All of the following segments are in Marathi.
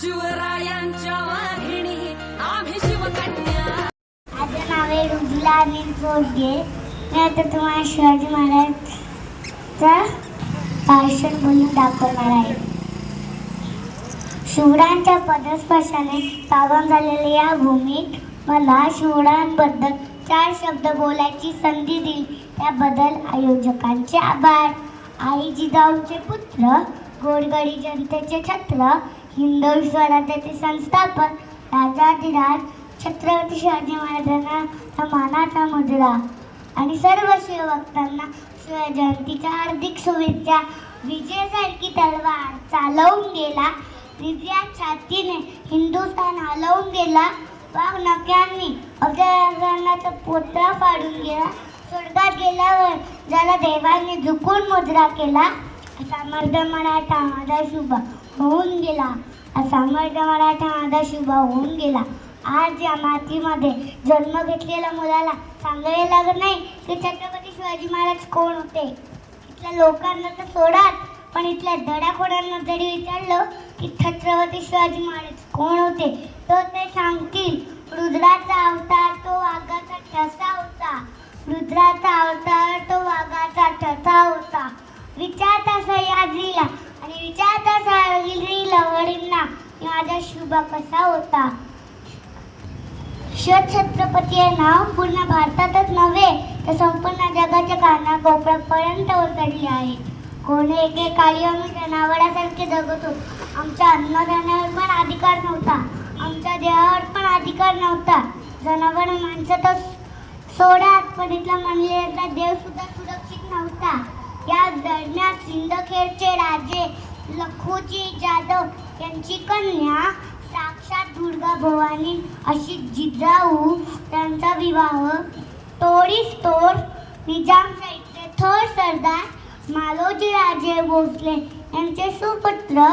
शिवरायांच्या वाघिणी आम्ही शिवकन्या. माझे नाव आहे रुजला अनिल बोडगे मी आता तुम्हाला शिवाजी महाराजचा भाषण बोलून दाखवणार आहे. शिवरायांच्या पदस्पर्शाने पावन झालेल्या या भूमीत मला शिवरायांबद्दल चार शब्द बोलायची संधी दिली. त्याबद्दल आयोजकांचे आभार. आई जिजाऊंचे पुत्र गोडगडी जनतेचे छत्र हिंदवी स्वराज्याचे संस्थापक राजाधिराज छत्रपती शिवाजी महाराजांना समानाचा मानाचा मुजरा आणि सर्व शिवभक्तांना शिवजयंतीच्या हार्दिक शुभेच्छा. विजयासारखी तलवार चालवून गेला. दिव्या छातीने हिंदुस्थान हलवून गेला. वाघ नक्यांनी अफजलखानाचा पोतळा फाडून गेला. स्वर्गात गेल्यावर ज्याला देवाने झुकून मुद्रा केला असा मर्द मराठा माझा शुभ होऊन गेला. असा मराठा माझा शुभ होऊन गेला. आज या मातीमध्ये जन्म घेतलेल्या मुलाला सांगायला लागत नाही की छत्रपती शिवाजी महाराज कोण होते? इथल्या लोकांना तर सोडात पण इथल्या धडाखोडांना जरी विचारलं की छत्रपती शिवाजी महाराज कोण होते तर ते सांगतील. शुभ कसा होता. शिवछत्रपती हे नाव पूर्ण भारतातच नव्हे तर संपूर्ण जगाच्या काना कोपऱ्यापर्यंत उतरले आहे. कोणी एके काळी आम्ही जनावरासारखे जगत होतो. आमच्या अन्नधान्यावर पण अधिकार नव्हता. आमच्या देहावर पण अधिकार नव्हता. जनावर माणसं तर सोडा पण म्हणलेला देव सुद्धा सुरक्षित नव्हता. या दरम्यान सिंदखेडचे राजे लखुजी जाधव यांची कन्या दुर्गा भवानी अशी जिजाऊ त्यांचा विवाह. तोडीस तोड निजाम साहित्य थोर सरदार मालोजी राजे भोसले यांचे सुपुत्र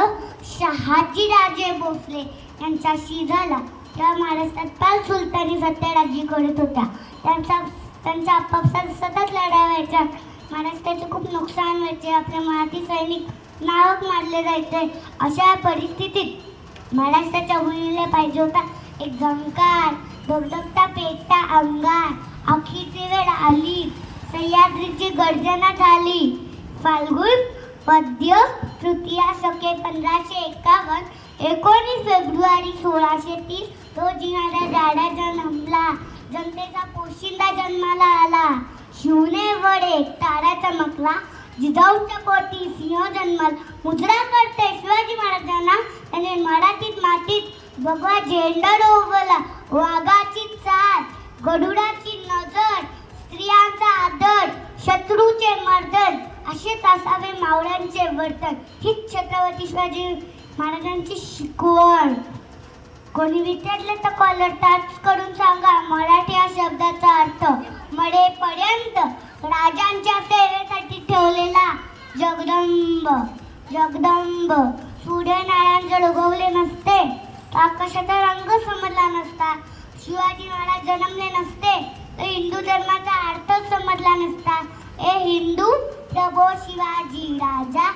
शहाजी राजे भोसले यांच्याशी झाला. त्या महाराष्ट्रात पाच सुलतानी सत्ता राज्य करत होत्या. त्यांचा त्यांचा आपापसात सतत लढा व्हायचा. महाराष्ट्राचे खूप नुकसान व्हायचे. आपले मराठी सैनिक नावक मारले जायचे. अशा परिस्थितीत महाराष्ट्राच्या भूमीला पाहिजे होता. एक झंकार धगधगता पेटता अंगार. अखीची वेळ आली. सह्याद्रीची गर्जना झाली. फाल्गुन पद्य तृतीया शके पंधराशे एकावन्न एकोणीस फेब्रुवारी सोळाशे तीस रोजी माझ्या दादा जन्मला. जनतेचा पोशिंदा जन्माला आला. शिवने वडे तारा चमकला. जिजाऊच्या पोटी सिंह जन्मल. मुद्रा करते शिवाजी महाराजांना. त्याने मराठीत मातीत भगवा झेंडा रोवला वाघाची चाल गरुडाची नजर स्त्रियांचा आदर शत्रूचे मर्दन असेच असावे मावळ्यांचे वर्तन. हीच छत्रपती शिवाजी महाराजांची शिकवण. कोणी विचारले तर कॉलर टाच करून सांगा मराठी या शब्दाचा अर्थ मडेपर्यंत राजांच्या सेवेसाठी ठेवलेला जगदंब जगदंब. सूर्यनारायण जर उगवले नसते. आकाशाचा रंग समजला नसता. शिवाजी महाराज जन्मले नसते. तर हिंदू धर्माचा अर्थ समजला नसता. ए हिंदू प्रभो शिवाजी राजा.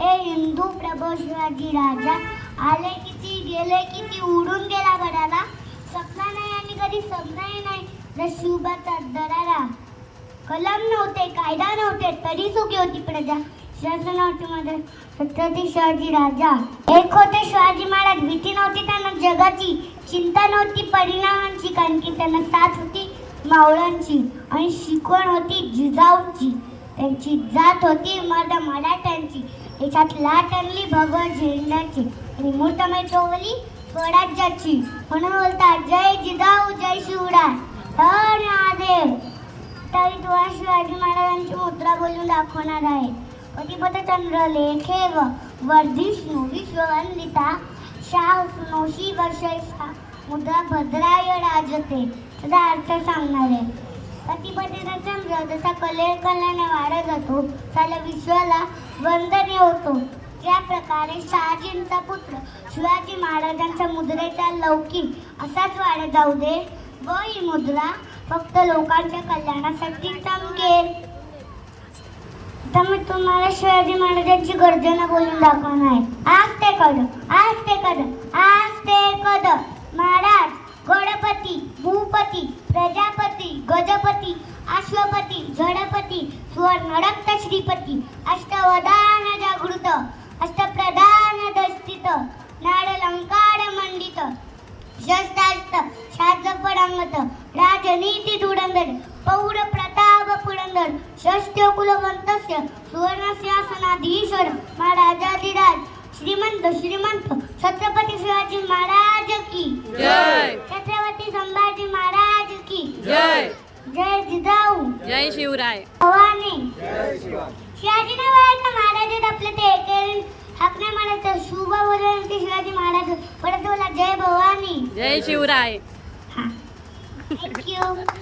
ए हिंदू प्रभो शिवाजी राजा. आले किती गेले किती उडून गेला बराला स्वप्न नाही आणि कधी समजाही नाही. जर शिवबाचा दरारा कलम नव्हते कायदा नव्हते तरी सुखी होती प्रजा. शासन नव्हती मदत छत्रपती शिवाजी राजा. एक होते शिवाजी महाराज भीती नव्हती त्यांना जगाची चिंता नव्हती परिणामांची कारण की त्यांना साथ होती मावळांची. आणि शिकवण होती जिजाऊंची. त्यांची जात होती मर्द मराठ्यांची. याच्यात लाट आणली भगवत झेंड्याची. आणि मूर्तमय चोवली स्वराज्याची. म्हणून बोलतात जय जिजाऊ जय शिवराय. हर महादेव. शिवाजी महाराजांची मुद्रा बोलून दाखवणार आहे. पतिपतचंद्र लेखे वर्धिष्णू विश्ववंदिता शाह सुनोशी वर्षा मुद्रा भद्राय राजते त्याचा अर्थ सांगणार. आहे पतिपतीचा चंद्र जसा कले कल्याने वाढत जातो त्याला विश्वाला वंदनीय होतो. त्या प्रकारे शहाजींचा पुत्र शिवाजी महाराजांच्या मुद्रेचा लौकिक असाच वाढत जाऊ दे. व ही मुद्रा फक्त लोकांच्या कल्याणासाठी काम केल आता मी तुम्हाला शिवाजी महाराजांची गर्जना बोलून दाखवणार आहे. आज ते कद आज ते कद आज ते कद महाराज गणपती भूपती प्रजापती गजपती अश्वपती झडपती सुवर्ण रक्त श्रीपती अष्टवदान जागृत अष्टप्रदा राजनीती धुरंधर पौर प्रताप पुरंदर षष्ट्य कुलवंतस्य सुवर्णसिंहासनाधीश्वर महाराजाधिराज श्रीमंत श्रीमंत छत्रपती शिवाजी महाराज की। जय। छत्रपती संभाजी महाराज की। जय। जय जिजाऊ। जय शिवराय। भवानी। शिवाजी। महाराज आपले ते एकेरी हाक नाही म्हणायचं शुभ ते शिवाजी महाराज परत बोला जय भवानी. जय शिवराय. you.